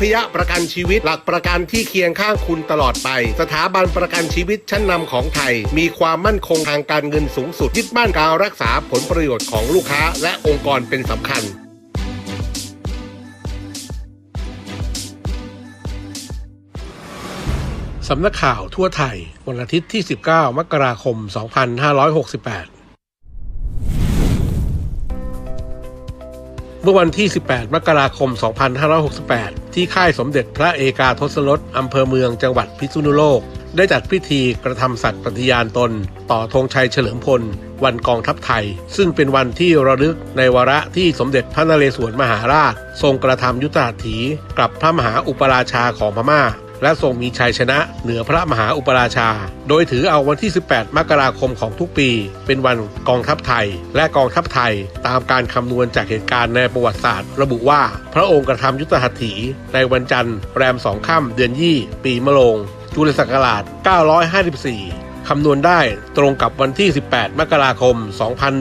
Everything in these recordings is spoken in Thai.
พยประกันชีวิต หลักประกันที่เคียงข้างคุณตลอดไป สถาบันประกันชีวิตชั้นนำของไทย มีความมั่นคงทางการเงินสูงสุดยึดมั่นการรักษาผลประโยชน์ของลูกค้า และองค์กรเป็นสำคัญสำนักข่าวทั่วไทย วันอาทิตย์ที่ 19 มกราคม 2568 เมื่อวันที่ 18 มกราคม 2568 ที่ค่ายสมเด็จพระเอกาทศรสอำเภอเมืองจังหวัดพิษณุโลก ได้จัดพิธีกระทำสัตว์ปฏิญาณตน ต่อธงชัยเฉลิมพล วันกองทัพไทย ซึ่งเป็นวันที่ระลึกในวาระที่สมเด็จพระนเรศวรมหาราช ทรงกระทำยุทธหัตถีกับพระมหาอุปราชาของพม่า และทรงมีชัยชนะเหนือพระมหาอุปราชา โดยถือเอาวันที่ 18 มกราคมของทุกปี เป็นวันกองทัพไทย และกองทัพไทยตามการคำนวณจากเหตุการณ์ในประวัติศาสตร์ ระบุว่าพระองค์กระทำยุทธหัตถี ในวันจันทร์แรมสองค่ำเดือนยี่ ปีมะโรงจุลศักราช 954คำนวณได้ตรงกับวันที่ 18 มกราคม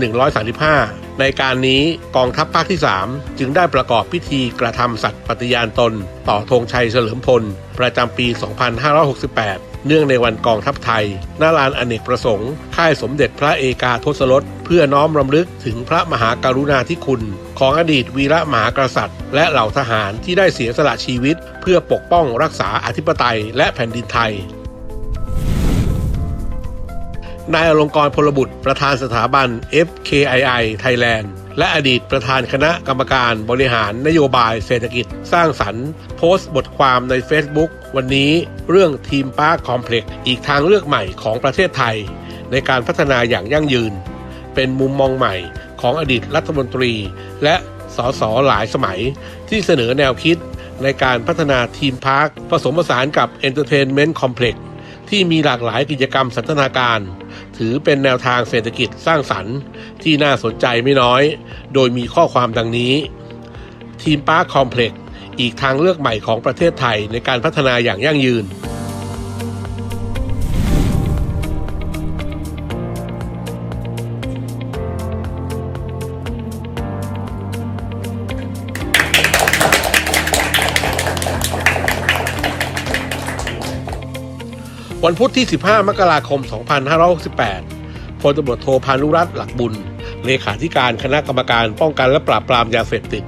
2135 ในการนี้กองทัพภาคที่ 3 จึงได้ประกอบพิธีกระทำสัตย์ปฏิญาณตน ต่อธงชัยเฉลิมพล ประจำปี 2568 เนื่องในวันกองทัพไทยหน้าลานอเนกประสงค์ ค่ายสมเด็จพระเอกาทศรส เพื่อน้อมรำลึกถึงพระมหากรุณาธิคุณ ของอดีตวีระมหากษัตริย์ และเหล่าทหารที่ได้เสียสละชีวิต เพื่อปกป้องรักษาอธิปไตยและแผ่นดินไทย นายอลงกรณ์พลบุตรประธานสถาบัน FKII Thailand และอดีตประธานคณะกรรมการบริหารนโยบายเศรษฐกิจสร้างสรรค์ โพสต์บทความใน Facebook วันนี้เรื่องทีมปาร์คคอมเพล็กซ์อีกทางเลือกใหม่ของประเทศไทย ในการพัฒนาอย่างยั่งยืน เป็นมุมมองใหม่ของอดีตรัฐมนตรี และสสหลายสมัย ที่เสนอแนวคิดในการพัฒนาทีมพาร์คผสมผสานกับ Entertainment Complex ที่มีหลากหลายกิจกรรมสันทนาการ ถือเป็นแนวทางเศรษฐกิจสร้างสรรค์ ที่น่าสนใจไม่น้อย โดยมีข้อความดังนี้ ทีมปาร์คคอมเพล็กซ์อีกทางเลือกใหม่ของประเทศไทยในการพัฒนาอย่างยั่งยืน วันพุธที่ 15 มกราคม 2568พลตำรวจโทพานุรัตน์หลักบุญ เลขาธิการคณะกรรมการป้องกันและปราบปรามยาเสพติด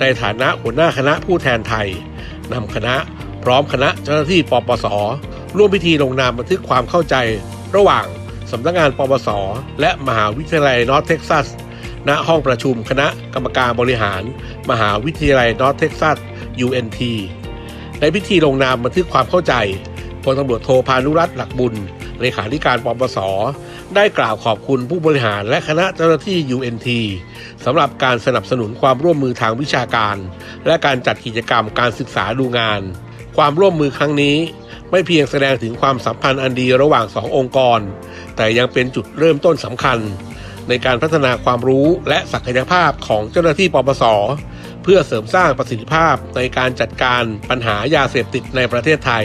ในฐานะหัวหน้าคณะผู้แทนไทยนำคณะพร้อมคณะเจ้าหน้าที่ปปส ร่วมพิธีลงนามบันทึกความเข้าใจ ระหว่างสำนักงานปปส และมหาวิทยาลัยนอร์ทเท็กซัส ณ ห้องประชุมคณะกรรมการบริหาร มหาวิทยาลัยนอร์ทเท็กซัส UNT ในพิธีลงนามบันทึกความเข้าใจ พลตำรวจโทพานุรัตน์หลักบุญ เลขาธิการปปส ได้กล่าวขอบคุณผู้บริหารและคณะเจ้าหน้าที่ UNT สำหรับการสนับสนุนความร่วมมือทางวิชาการ และการจัดกิจกรรมการศึกษาดูงาน ความร่วมมือครั้งนี้ไม่เพียงแสดงถึงความสัมพันธ์อันดีระหว่างสององค์กร แต่ยังเป็นจุดเริ่มต้นสำคัญ ในการพัฒนาความรู้และศักยภาพของเจ้าหน้าที่ปปส เพื่อเสริมสร้างประสิทธิภาพในการจัดการปัญหายาเสพติดในประเทศไทย